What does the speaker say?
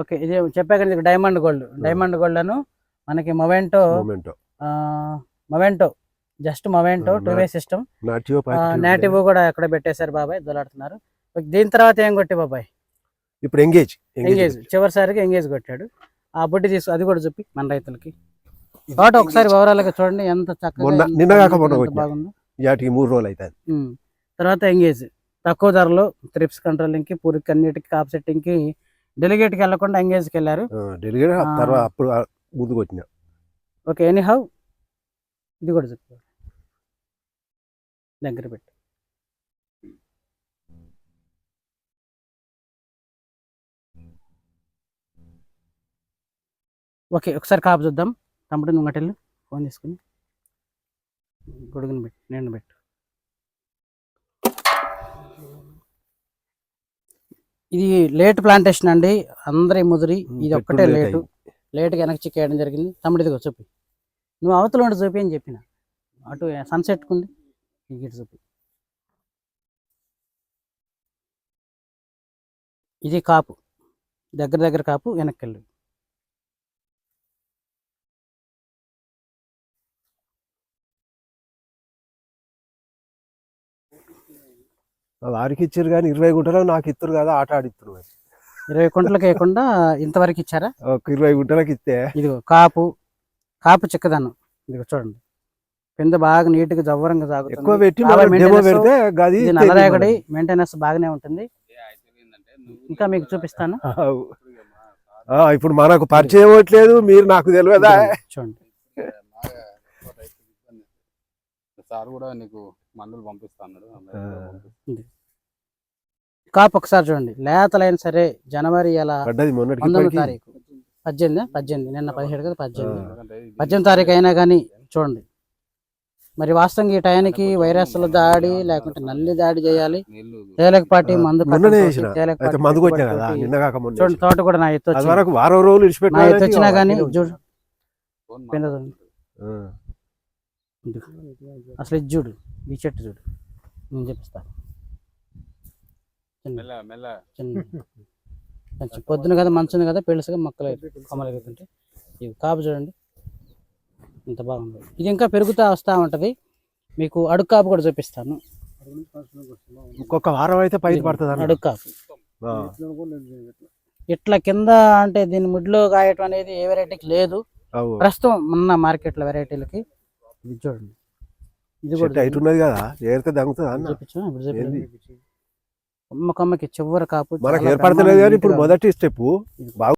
Okay ఇది చెప్పా కదా డైమండ్ గోల్డ్. డైమండ్ గోల్డ్ అను మనకి movento movement. Movento just movento two way system. Native కూడా ఎక్కడ పెట్టేశారు బాబాయ్ దొలాడుతున్నారు. దీని తర్వాత ఏం కొట్టి బాబాయ్? ఇప్పుడు ఎంగేజ్ ఎంగేజ్ చివరిసారిగా ఎంగేజ్ కొట్టాడు. ఆ బుడ్డి తీసు అది కూడా చూపి మన రైతులకి. తోట ఒకసారి వివరాలుగా చూడండి ఎంత చక్కగా నిన్న కాక. బాగుందో. వాటికి మూడు రోజులు అవుతుంది. ఉమ్. తర్వాత ఎంగేజ్ తక్కువ ధరలో త్రిప్స్ కంట్రోలింగ్కి పూరికి అన్నిటికి కాప్ సెట్టింగ్కి డెలిగేట్కి వెళ్ళకుండా ఎంగేజ్కి వెళ్ళారు. డెలిగేట్. తర్వాత అప్పుడు ముందుకు వచ్చిన. ఓకే ఎనీ హౌ ఇది కూడా చెప్పు. దగ్గర పెట్టు. ఓకే ఒకసారి కాపు చూద్దాం. తమ్ముడు నువ్వు అటెళ్ళు ఫోన్ తీసుకుని. గొడుగుని పెట్టు నేను పెట్టు. ఇది లేట్ ప్లాంటేషన్ అండి. అందరి ముదిరి ఇది ఒక్కటే లేటు లేట్గా వెనక్కి చిక్కేయడం జరిగింది. తమ్ముడు ఇదిగో చూపి. నువ్వు అవతల ఉండి చూపి అని చెప్పిన. అటు సన్సెట్ కుంది ఇటు చూపి. ఇది కాపు. దగ్గర దగ్గర కాపు వెనక్కి వెళ్ళు. వారికి ఇచ్చారు కానీ ఇరవై గుంటలు నాకు ఇస్తారు కదా ఆట ఆడిస్తారు మరి. ఇరవై కుంటలకు వేయకుండా ఇంతవరకు ఇచ్చారా? ఒక ఇరవై గుంటలకు ఇస్తే ఇదిగో కాపు కాపు చిక్కదనం. ఇదిగో చూడండి. కింద బాగా నీట్గా జవ్వరంగా సాగుతుంది. ఎక్కువ పెట్టి ఇది నల్లరేగడి మెయింటెనెన్స్ బాగానే ఉంటుంది. ఇంకా మీకు చూపిస్తాను. ఇప్పుడు మనకు పరిచయం అవ్వట్లేదు మీరు నాకు తెలియదా? చూడండి. సార్ కూడా నీకు మందులు పంపిస్తా అన్నాడు. ఆ. కాపు ఒకసారి చూడండి. లేతలైన సరే జనవరి ఎలా? పంతొమ్మిది. తారీఖు. పద్దెనిమిది పద్దెనిమిది. నిన్న పదిహేడు కదా పద్దెనిమిది. పద్దెనిమిది తారీఖు అయినా కానీ చూడండి. మరి వాస్తవంగా ఈ టయానికి వైరస్ల దాడి లేకుంటే నల్లి దాడి చేయాలి. తేలికపాటి మందు చూడండి. తోట కూడా నా ఎత్తు అది వచ్చింది వరకు వారం రోజులు నా ఎత్తు వచ్చినా కానీ చూడు అసలు ఇది చూడు ఈ చెట్టు చూడు. నేను చెప్పిస్తాను చిన్న మెల్ల మెల్ల. చిన్న. కొంచెం పొద్దున కదా మంచుంది కదా పెళ్ళుసుగా మొక్కలు కొమ్మలు ఎగుతుంటే ఇది కాపు చూడండి. ఇంత బాగుంది. ఇది ఇంకా పెరుగుతూ వస్తూ ఉంటుంది. మీకు అడుగు కాపు కూడా చూపిస్తాను. ఇంకొక వారం అయితే పైకి పడుతుంది. అడుగు కాపు. ఆ. ఇట్లా కింద అంటే దీని ముడ్లో కాయటం అనేది ఏ వెరైటీకి లేదు. ప్రస్తుతం ఉన్న మార్కెట్లో వెరైటీలకి ఇది చూడండి ఇది కూడా హైట్ ఉన్నది కదా ఏరితే దంగుతుంది అన్న. చూపించు ఇప్పుడు కొమ్మకి చివరి కాపు మనకు ఏర్పడతలేదు కానీ ఇప్పుడు మొదటి స్టెప్ ఇది. బాగు